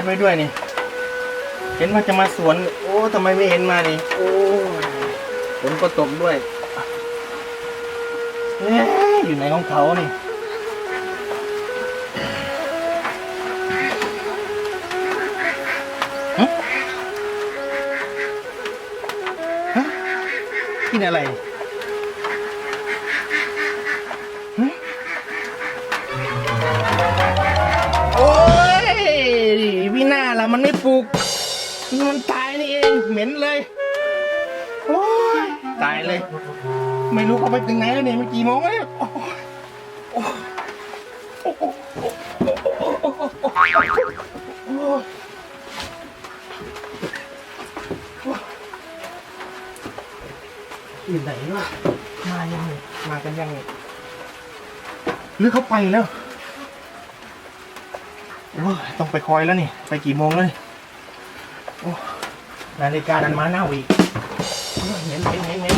ดเพื่อนญาติไว้ด้วยนี่ เห็นว่าจะมาสวน โอ้ทำไมไม่เห็นมานี่ โอ้ฝนก็ตกด้วยเอ๊ะอยู่ไหนของเขานี่ฮะฮะกินอะไร มันไม่ปลูก มันตายนี่เอง เหม็นเลย โอ้ยตายเลย ไม่รู้เขาไปถึงไหนแล้วเนี่ยมันกี่โมงแล้วเนี่ยโอ้ยโอ้ยโอ้ยโอ้ยอยู่ไหนวะมายังไงมากันยังไงหรือเขาไปแล้ว ต้องไปคอยแล้วนี่ ไปกี่โมงเลยนาฬิกาดันมาหน้าอีกเห็นเห็นเห็นเห็น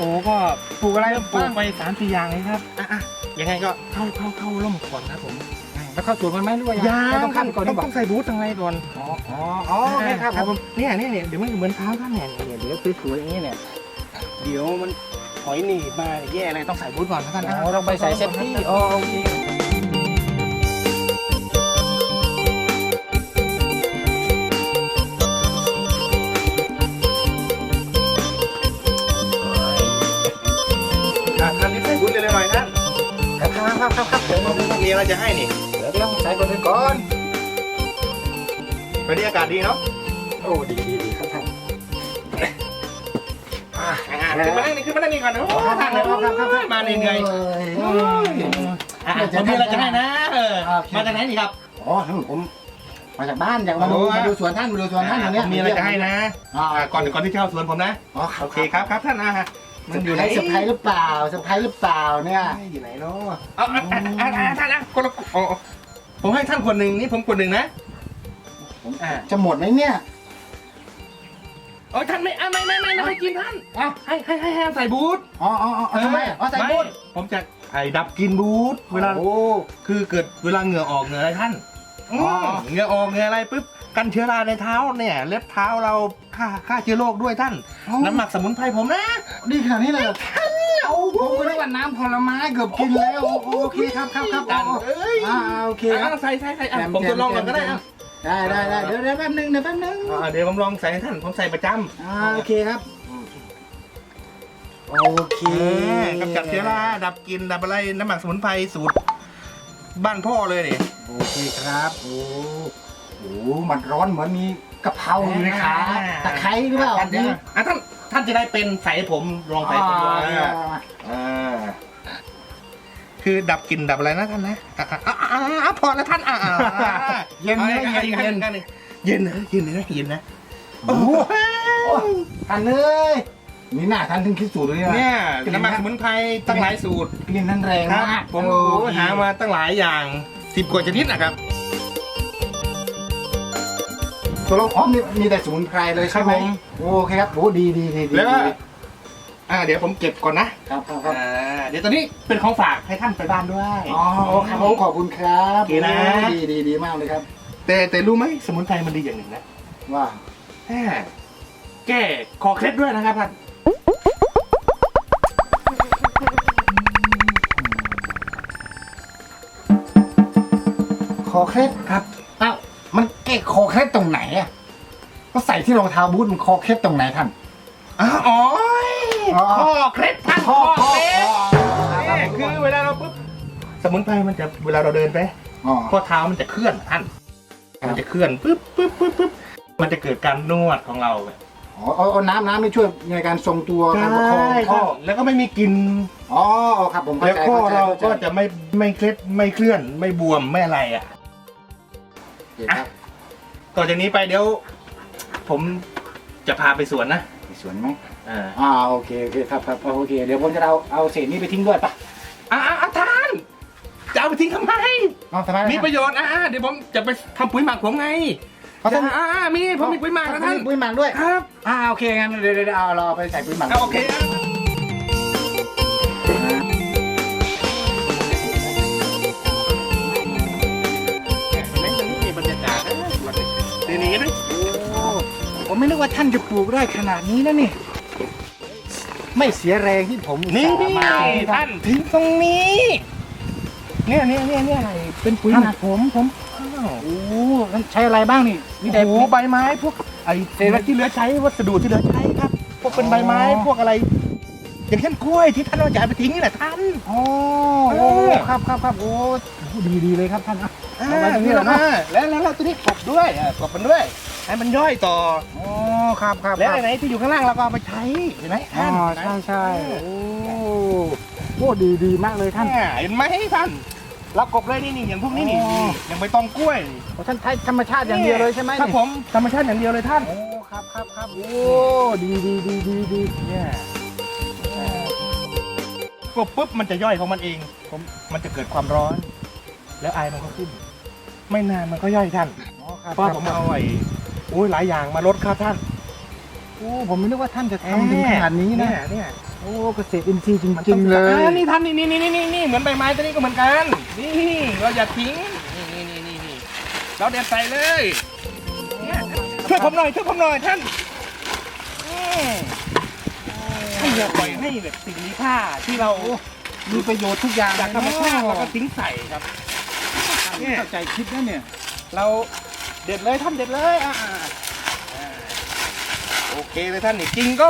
โอ้ก็ปลูกอะไรปลูบ้ากงไปสามสี่อย่างเลยครับอะอะยังไงก็เข้าเข้าเข้าร่มก่อนครับผมแล้วเข้าสวนมันไหมหรือว่ายังไม่ต้องขั้นก่อนต้ดีองกว่าต้องใส่บูททางในก่อนอ๋ออ๋ออ๋อโอเคครับผมเนี่ยเนี่ยเนี่ยเดี๋ยวมันเหมือนเท้าท่านเนี่ยเนี่ยเดี๋ยวสวยๆอย่างนี้เนี่ยเดี๋ยวมันหอยหนีบมาแย่อะไรต้องใส่บูทก่อนนะท่านนะอ๋อต้องไปใส่เซฟตี้อ๋อโอเค ครับครับครับครับผมมีอะไรจะให้นี่เดี๋ยวเดี๋ยวใส่ก่อนเลยก่อนบรรยากาศดีเนาะโอ้ดีดีดีครับท่านอะอะขึ้นมานั่งนี่ขึ้นมานั่งนี่ก่อนนะโอ้ท่านเลยมาเหนื่อยๆ โอ้ยอะผมมีอะไรจะให้นะเออโอเคมาจากไหนนี่ครับ อ๋อท่านผมมาจากบ้านอยากมาดูโอ้ย มาดูสวนท่านมาดูสวนท่านอันเนี้ยผมมีอะไรจะให้นะอ๋ออะก่อนก่อนที่จะเข้าสวนผมนะ อ๋อโอเคครับครับท่านนะ มันอยู่ไหนเซอร์ไพรส์หรือเปล่าเซอร์ไพรส์หรือเปล่าเนี่ยอยู่ไหนเนาะเอาอะอะอะอะท่านนะคนละอ๋ออ๋อผมให้ท่านคนหนึ่งนี่ผมคนหนึ่งนะผมอะจะหมดไหมเนี่ยโอ้ยท่านไม่อะไม่ไม่ไม่ไม่ให้กินท่านอ้าวให้ให้ให้ให้ใส่บูทอ๋ออ๋ออ๋อทำไมอ๋อใส่บูทไม่ผมจะไอ้ดับกลินบูทเวลาโอ้คือเกิดเวลาเหงื่อออกเหงื่ออะไรท่านอ๋อมเหงื่อออกเหงื่ออะไรปุ๊บ กันเชื้อราในเท้าเนี่ย เล็บเท้าเราฆ่าฆ่าเชื้อโรคด้วยท่านน้ำหมักสมุนไพรผมนะ ดีขนาดนี้เลยเหรอเอาผมก็นึกว่าน้ำผลไม้เกือบกินแล้วโอโอเคครับครับครับท่านโอ้เอ้ยอ่าโอเคคอะรับใส่ใส่ใส่อะแจมผมทดลองแจมก่อนก็ได้แจม อะได้ได้ได้เดี๋ยวเดี๋ยวแป๊บนึงเดี๋ยวแป๊บนึงอะเดี๋ยวผมลองใส่ให้ท่านผมใส่ประจำอ่าโอเคครับโอเคกำจัดเชื้อราดับกลินดับอะไรน้ำหมักสมุนไพรสูตรบ้านพ่อเลยนี่โอเคครับโอ้ โหมันร้อนเหมือนมีกะเพราอยู่ในขาตะไคร้หรือเปล่าท่านเดี๋ยวนะอะท่านท่านจะได้เป็นใส่ให้ผมลองใส่ให้ผมดูอ่าอะอ่าคือดับกลิ่นดับอะไรนะท่านนะอะอะอะอะอะพอแล้วท่านอะอะอะเย็นไหมอาเย็นอาเย็นอาเย็นนะเย็นนะเย็นนะโอ้โหท่านเลยมีหน้าท่านถึงคิดสูตรเลยนะเนี่ยน้ำหมักสมุนไพรตั้งหลายสูตรกลิ่นนั้นแรงครับมากผมโอ้โอ้หามาตั้งหลายอย่างสิบกว่าชนิดนะครับ ตัวลงอ๋อมีมีแต่สมุนไพรเลยใช่ไหมครับผม โอเคครับโอ้ดีดีดีดีแล้วก็ดีอ่าเดี๋ยวผมเก็บก่อนนะครับครับครับอ่าเดี๋ยวตอนนี้เป็นของฝากให้ท่านไปบ้านด้วย อ๋อครับผมขอบคุณครับโอเคนะ โอ้ดีดีดีมากเลยครับ แต่แต่รู้ไหมสมุนไพรมันดีอย่างหนึ่งนะว่าแหมแกแก้คอเคล็ดด้วยนะครับท่านคอเคล็ดครับอ้าว มันแก้คอเคล็ดตรงไหนอะก็ใส่ที่รองเท้าบูทมันคอเคล็ดตรงไหนท่าน อ๋ออ๋ออ๋อ ข้อเคล็ดท่านข้ข้ออข้อเคล็ดข้อนี่คือเวลาเราปุ๊บสมุนไพรมันจะเวลาเราเดินไป อ๋อข้อเท้ามันจะเคลื่อนท่านครับมันจะเคลื่อนปุ๊บปุ๊บปุ๊บปุ๊บมันจะเกิดการนวดของเราอ๋อเอาเอาน้ำน้ำไม่ช่วยในการทรงตัวการประคองข้อแล้วก็ไม่มีกลินอ๋อครับผมเข้าแล้วใจข้อเข้าใจเราเข้าใจก็จะไม่ไม่เคล็ดไม่เคลื่อนไม่บวมไม่อะไรอะโอเคครับต่อจากนี้ไปเดี๋ยว ผมจะพาไปสวนนะมีสวนไหมอ่าอ่าโอเคโอเคครับครับโอเค เดี๋ยวผมจะเอาเอาเศษนี้ไปทิ้งด้วยปะอ่าอาจารย์จะเอาไปทิ้งทำไม เอาทำไมมีประโยชน์อ่าเดี๋ยวผมจะไปทำปุ๋ยหมักผมไงเขาต้องอ่าอ่ามีผมมีปุ๋ยหมักนะท่านปุ๋ยหมักด้วยครับอ่าโอเคงั้นเดี๋ยวเดี๋ยวเดี๋ยวเอาเราเอาไปใส่ปุ๋ยหมักเอาโอเค ดีนี้ด้วยโอ้ผมไม่นึกว่าท่านจะปลูกได้ขนาดนี้นะนี่ ไม่เสียแรงที่ผมนี่อุตส่าห์มาท่าน ทิ้งตรงนี้ เนี่ยเนี่ยเนี่ยเนี่ยเป็นปุ๋ยหมักผมผมอ้าวโอ้นั่นใช้อะไรบ้างนี่มีโอ้แต่โหใบไม้พวกไอ้เศษที่เหลือใช้วัสดุที่เหลือใช้ครับ พวกเป็นใบไม้อ๋อพวกอะไร อย่างเช่นกล้วยที่ท่านเอาจะเอาไปทิ้งนี่แหละท่าน โอ้โอ้ครับครับครับโอ้โหดีดีเลยครับท่านอะ อ่าเอาไว้ตรงนี้นี่เหรอนะแล้วแล้วแล้วตัวนี้กบด้วยอ่ากบมันด้วย ให้มันย่อยต่อโอ้ครับครับแล้วครับไหนที่อยู่ข้างล่างเราก็เอาไปใช้เห็นไหมอ๋อท่านใช่ใช่โอ้โหดีดีมากเลยท่านอ่าเห็นไหมท่านเรากบเลยนี่นี่อย่างพวกนี้นี่อ๋อ อย่างใบตองกล้วยโอ้ท่านใช้ธรรมชาติอย่างเดียวเลยใช่ไหมครับนี่ผมธรรมชาติอย่างเดียวเลยท่านโอ้ครับครับครับโอ้ดีดีดีดีดีเนี่ยกบปุ๊บมันจะย่อยของมันเองผมมันจะเกิดความร้อน แล้วไอมันก็ขึ้น ไม่นานมันก็ย่อยท่านอ๋อครับเพราะผมเอาไอ้โอ้ยหลายอย่างมาลดครับท่านโอ้ผมไม่นึกว่าท่านจะทำถึงขนาดนี้นะเเนี่ยโอ้เกษตรอินทรีย์จมันริต้องงๆเลยอ่านี่ท่านนี่นี่นี่นี่นี่เหมือนใบไม้ตัวนี้ก็เหมือนกัน นี่เราอย่าทิ้งนี่นี่นี่นี่นี่เราเด็ดใส่เลยเนี่ยช่วยผมหน่อยช่วยผมหน่อยท่านอืมให้อย่าปล่อยให้แบบสิ่งมีค่าที่เรามีประโยชน์ทุกอย่างจากธรรมชาติเราก็ทิ้งใส่ครับ เนี่ยเข้าใจคิดนะเนี่ย เราเด็ดเลยท่านเด็ดเลยอ่าอ่าอ่าโอเคเลยท่านนี่จริงก็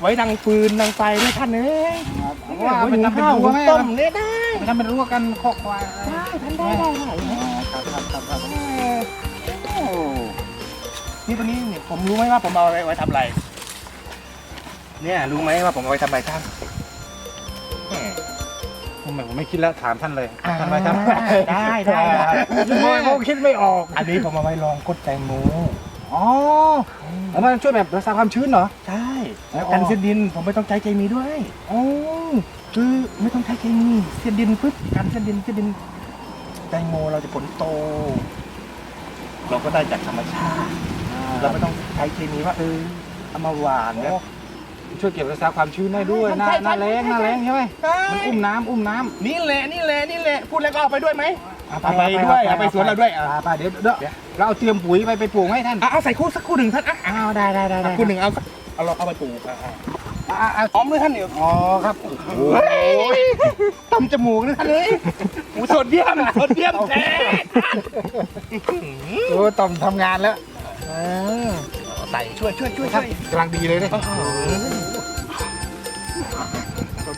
ไว้ดังฟืนดังไฟด้วยท่านเอ้ยเพราะว่าเป็นไว้ทำเป็นข้าวรั้วไหมต้มเนี่ยได้มันทำเป็นรั้วกันคอกควายได้ท่านได้ได้ได้อ๋อครับครับครับครับโอ้นี่ตัวนี้เนี่ยผมรู้ไหมว่าผมเอาอะไรไว้ทำอะไร เนี่ยรู้ไหมว่าผมเอาไว้ทำอะไรท่านแหม ผมผมไม่คิดแล้วถามท่านเลยอ่าท่านไว้ทำได้ได้ได้ผมผมคิดไม่ออกอันนี้ผมเอาไว้ลองกดแตงโมอ๋อแล้วมันช่วยแบบรักษาความชื้นเหรอใช่อ๋อกันเสียดินผมไม่ต้องใช้เคมีด้วยโอ้คือไม่ต้องใช้เคมีเสียดินปุ๊บกันเสียดินเสียดินแตงโมเราจะผลโต เราก็ได้จากธรรมชาติ เราไม่ต้องใช้เคมีว่าเออเอามาหวานเนี่ย ช่วยเก็บรักษาความชื้นได้ด้วยหน้าใช่ใช่หน้าแรงใช่หน้าแรงใช่ไหมใช่มันอุ้มน้ำอุ้มน้ำนี่แหละนี่แหละนี่แหละพูดแล้วก็เอาไปด้วยไหมเอาเอาไปด้วยเอาไปสวนเราด้วยอะไปเดี๋ยวเดี๋ยวเราเอาเตรียมปุ๋ยไปไปปลูกให้ท่านอะเอาใส่คู่สักคู่หนึ่งท่านอะอ้าวได้ได้ได้อะได้คู่หนึ่งเอาสักเอาเราเอาไปปลูกอะอะอ่าอ่าหอมด้วยท่านเดี๋ยวอ๋อครับโอ้ยตำจมูกนะท่านเลยโอ้โหโซเดียมโซเดียมแท้โอ้ต่อมทำงานแล้วใส่ช่วยช่วยช่วยครัช่บวยกำลังดีเลยเนี่ยโซ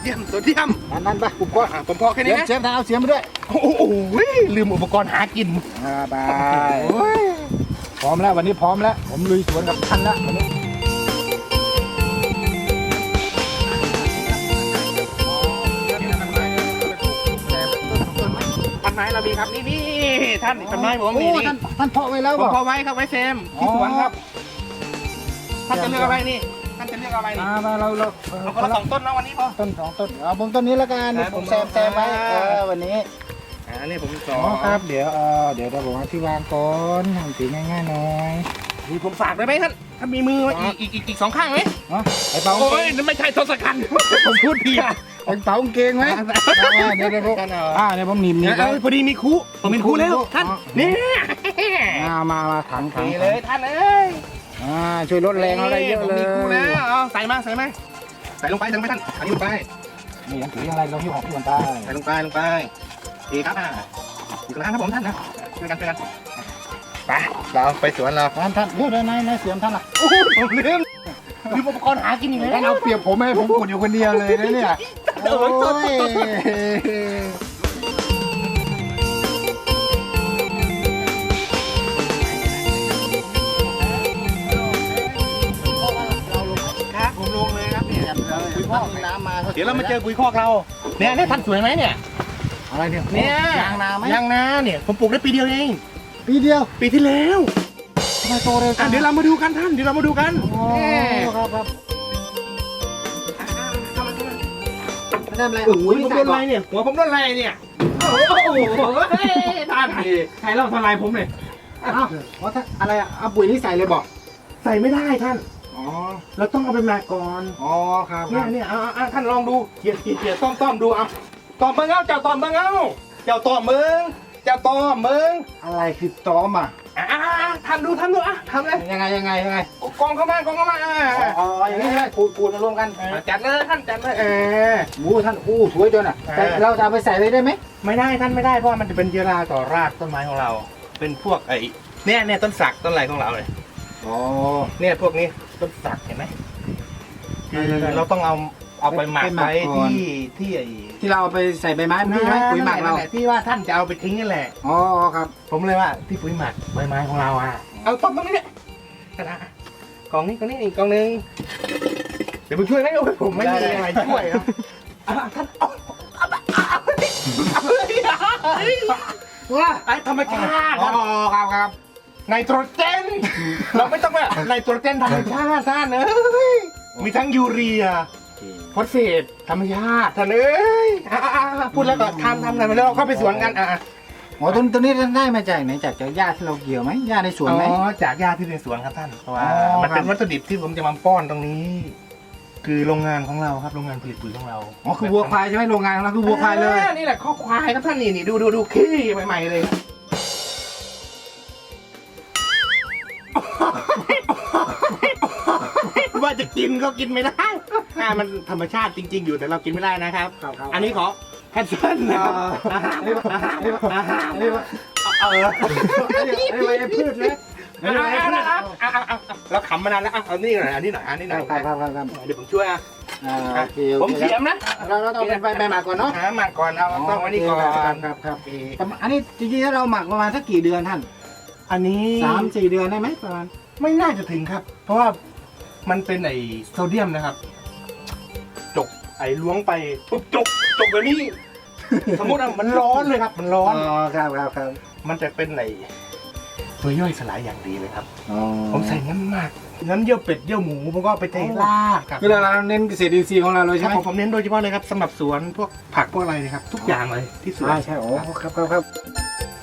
เดียมโซเดียมนั่นนั่นไปปลูกก็อะผมพอแค่เดี๋นี้ยวนะเชฟท่านเอาเสียมมาด้วยโอ้โหลืมอุปกรณ์หากินอ่าบายพร้อมแล้ววันนี้พร้อมแล้ว ผมลุยสวนกับท่านแล้ววันนี้ต้นไม้เรามีครับนี่นี่ท่านต้นไม้ผมโอ้นี่นี่ท่านท่านเพาะไว้แล้วผมบอกพอไว้ครับไว้เซมที่สวนครับท่านจะเลือกอะไรนี่ท่านจะ เลือกอะไรนี่อ่ามาเราเราเอาคนละสองต้นนะวันนี้พอ ต้นสองต้นเอาผมต้นนี้แล้วกันครับผมแซมแซมไว้ผมเออวันนี้อ่านี่ผมสอ๋อองครับเดี๋ยวเออเดี๋ยวเราบอกว่าที่วางก่อนทำสีง่ายๆหน่อยมีผมฝากได้ไหมท่านถ้ามีมือไว้อีกอีกอีกอีกสองข้างไหมเนาะไอ้เป๋าโอ้ยนั่นไม่ใช่ทศกัณฐ์ ผมพูดผิดไอ้เป๋ากางเกงไหมอ่าเดี๋ยวเดี๋ยวผมท่านเอาอ่าเดี๋ยวผมหนีบหนีบเอไว้อพอดีมีคุผมมีคุแล้วท่านอ๋อ นี่อ่ามามาถังถังนี่เลยท่านเอ้ย อ่าช่วยลดแรงเราได้เยอะเลผมมีคู่แล้ยวเอาใส่มาใส่มาใส่ลงไปใส่ลงไปท่านอันนี้ลงไป นี่ยังถือยังไรเราที่ของพี่วันตาใส่ลงไปลงไปดีครับอ่าอยู่กลางครับผมท่านนะช่วยกันช่วยกันไปเราไปสวนเราท่านท่านเดี๋ยวเดี๋ยวนายนายเสียมท่านล่ะโอ้ยผมลืมลืมอุปกรณ์หากินอีกแล้วท่านเอาเปรียบผมไหมผมกดอยู่คนเดียวเลยนะเนี่ยเออ เดี๋ยวเรามาเจอปุ๋ยคอกเราเนี่ยเนี่ยท่านสวยไหมเนี่ยอะไรเนี่ยเนี่ยยางนาไหมยางนาเนี่ยผมปลูกได้ปีเดียวเองปีเดียวปีที่แล้วทำไมโตเร็วอะเดี๋ยวเรามาดูกันท่านเดี๋ยวเรามาดูกันโอ้แหม่ครับครับไม่ได้อะไรโอ้ยผมโดนอะไรเนี่ยหัวผมโดนอะไรเนี่ยโอ้โหเฮ้ยท่านใครเล่าทลายผมเลยอ้าวว่าถ้าอะไรอะเอาปุ๋ยนี่ใส่เลยบอกใส่ไม่ได้ท่าน อ๋อ เราต้องเอาไปหมาก่อนอ๋อ ครับคเนี่รัยบเนี่ยเอาเอาเอาท่านลองดูเขี่ยเขี่ยเขี่ยต้อมต้อมดูเอาต้อมเบิ้งเอาเจ้าต้อมเบิ้งเอาเจ้าต้อมเบิ้งเจ้าต้อมเบิ้งอะไรคือต้อมอะอ่าทำดูทำดูอะทำเลยยังไงยังไงยังไงกองเข้ามากองเข้ามาอ่าอ๋ออย่างนี้ใช่ไหมขูดขูดมารวมกันอ่าจัดเลยท่านจัดเลยเออโอ้ท่านอู้สวยจนอะเออแต่เราจะเอาไปใส่เลยได้ไหมไม่ได้ท่านไม่ได้เพราะว่ามันจะเป็นเชื้อราต่อรากต้นไม้ของเรา เป็นพวกไอ้เนี่ยเนี่ยต้นสักต้นอะไรของเราเลยอ๋อเนี่ยพวกนี้ ต้นสักเห็นไหมคือใช่ใช่เราต้องเอาเอาไปหมักไปหมักไว้ก่อนที่ที่ไอ้ที่เราเอาไปใส่ใบไม้พี่ใช่ไหมปุ๋ยหมักเรานั่นแหละที่ว่าท่านจะเอาไปทิ้งนั่นแหละอ๋อครับ ผมเลยว่าที่ปุ๋ยหมักใบไม้ของเราอะเอาต้นตรงนี้เนี่ยกระดาษกล่องนี้กล่องนี้อีกกล่องหนึงเดี๋ยวผมช่วยไหมโอ้ยผมไม่มีอะไรช่วยครับอะท่านเอาเอาเอาเอาว่าไอ้ธรรมชาติอ๋อครับครับ ไนโตรเจน เราไม่ต้องว่าไนโตรเจนธรรมชาติท่านเอ้ยมีทั้งยูเรียฟอสเฟตธรรมชาติท่านเอ้ยอะอะอะพูดแล้วก็ทำทำทำไปแล้วเราเข้าไปสวนกันอะอะอ๋อต้นต้นนี้ได้มาจากไหนจากจากหญ้าที่เราเกี่ยวไหมหญ้าในสวนไหมอ๋อจากหญ้าที่ในสวนครับท่านเพราะว่าอ๋อมันเป็นครับ วัตถุดิบที่ผมจะมาป้อนตรงนี้ คือโรงงานของเราครับโรงงานผลิตปุ๋ยของเราอ๋อคือวัวควายใช่ไหมโรงงานของเราคือวัวควายเลย อ่นี่แหละข้อควายครับท่านนี่นี่ดูดูดูขี้ใหม่ๆเลย จะกินก็กินไม่ได้อ่ามันธรรมชาติจริง ๆ อยู่แต่เรากินไม่ได้นะครับ ครับครับ อันนี้ขอแพทเทิร์นนะครับอาหารอาหารอาหารอันนี้ว่าเอออันนี้อันนี้ไว้พืชเลยอันนี้ไว้พืชเราขำมานานแล้วอะเอานี่หน่อยอันนี้หน่อยอันนี้หคน่รัอบยครับครับครับเดี๋ยวผมช่วยอะอ่าโอเคโอผมเคเสียมนะเราเราต้องเป็นใบใบหมากก่อนเนาะหามาก่อนเอาต้องไว้นี่ก่อครันบครับครับประมาณอันนี้จริงๆแล้วเราหมักประมาณสักกี่เดือนท่าน อันนี้สามสี่เดือนได้ไหมประมาณไม่น่าจะถึงครับ เพราะว่า มันเป็นไอโซเดียมนะครับ จกไอล้วงไปปุ๊บจกจกแบบนี้ สมมติอะมันร้อนเลยครับ มันร้อน อ๋อครับครับครับมันจะเป็นไอตัวย่อยสลายอย่างดีเลยครับ อ๋อผมใส่น้ำหมักน้ำเยี่ยวเป็ดเยี่ยวหมูผมก็เอาไปเทราดครับคือเราเราเน้นเกษตรอินทรีย์ของเราเลยคใช่รับไหมผมผมเน้นโดยเฉพาะเลยครับสำหรับสวนพวกผักพวกอะไรนะครับ ทุกอย่างเลยที่สวนใช่ใช่โอ้ครับครับครับ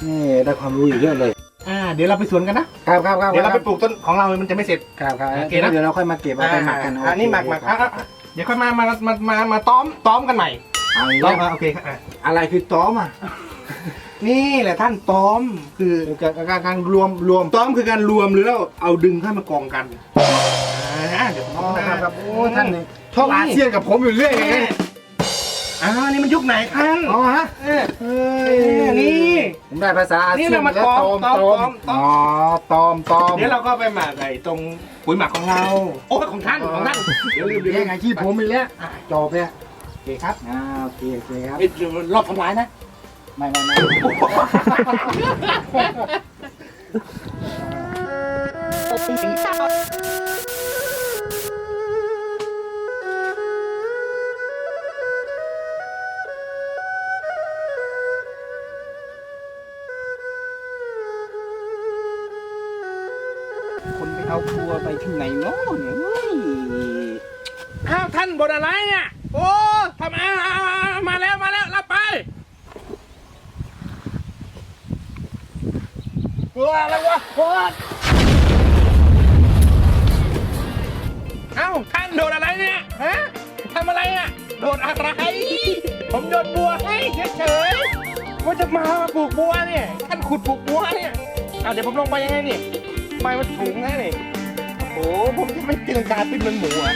นี่ได้ความรู้อยู่เยอะเลย อ่าเดี๋ยวเราไปสวนกันนะ ครับครับครับเดี๋ยวเราไปปลูกต้นของเรามันจะไม่เสร็จ ครับครับโอเคนะ เดี๋ยวเราค่อยมาเก็บเอาไปหมักกันอ่าอันนี้หมักหมักอะอะอะเดี๋ยวค่อยมามามามามาต้อมต้อมกันใหม่เอาอีกต้อแล้มวอะโอเคครับอะอะไรคือต้อมอะนี่แหละท่านต้อมคือการการการรวมรวมต้อมคือการรวมหรือเราเอาดึงเข้ามากองกันอ่าเดี๋ยวผมอ๋อเอาครับนะครับโอ้ท่านนี่ชอบอาเซียนกับผมอยู่เรื่อยอย่างนี้ อ่านี่มันยุคไหนท่านอ๋อฮะเออเฮ้นี่ ผมได้ภาษาอาเซียนนี่เรามาแล้วตอมตอมตอม อ๋อตอมตอมเดี๋ยวเราก็ไปหมักไอ้ตรงปุ๋ยหมักของเรา โอ้ยของท่านของท่านเดี๋ยวลืมเดี๋ยวลืเรียมกไงที่ผมอีกแล้วอะจบเลยโอเคครับอ่าโอเคโอเคครับเอ้ยเดี๋ยวรอบทำร้ายนะ ไม่ไม่ไม่ค นอะไร ผมโยนบัวให้เฉยๆว่าจะมาปลูกบัวเนี่ยท่านขุดปลูกบัวเนี่ยเอาเดี๋ยวผมลงไปยังไงนี่ไม้มันสูงแน่นี่โอ้ผมจะไม่ตีลังกาเป็นเหมือนหมูอะ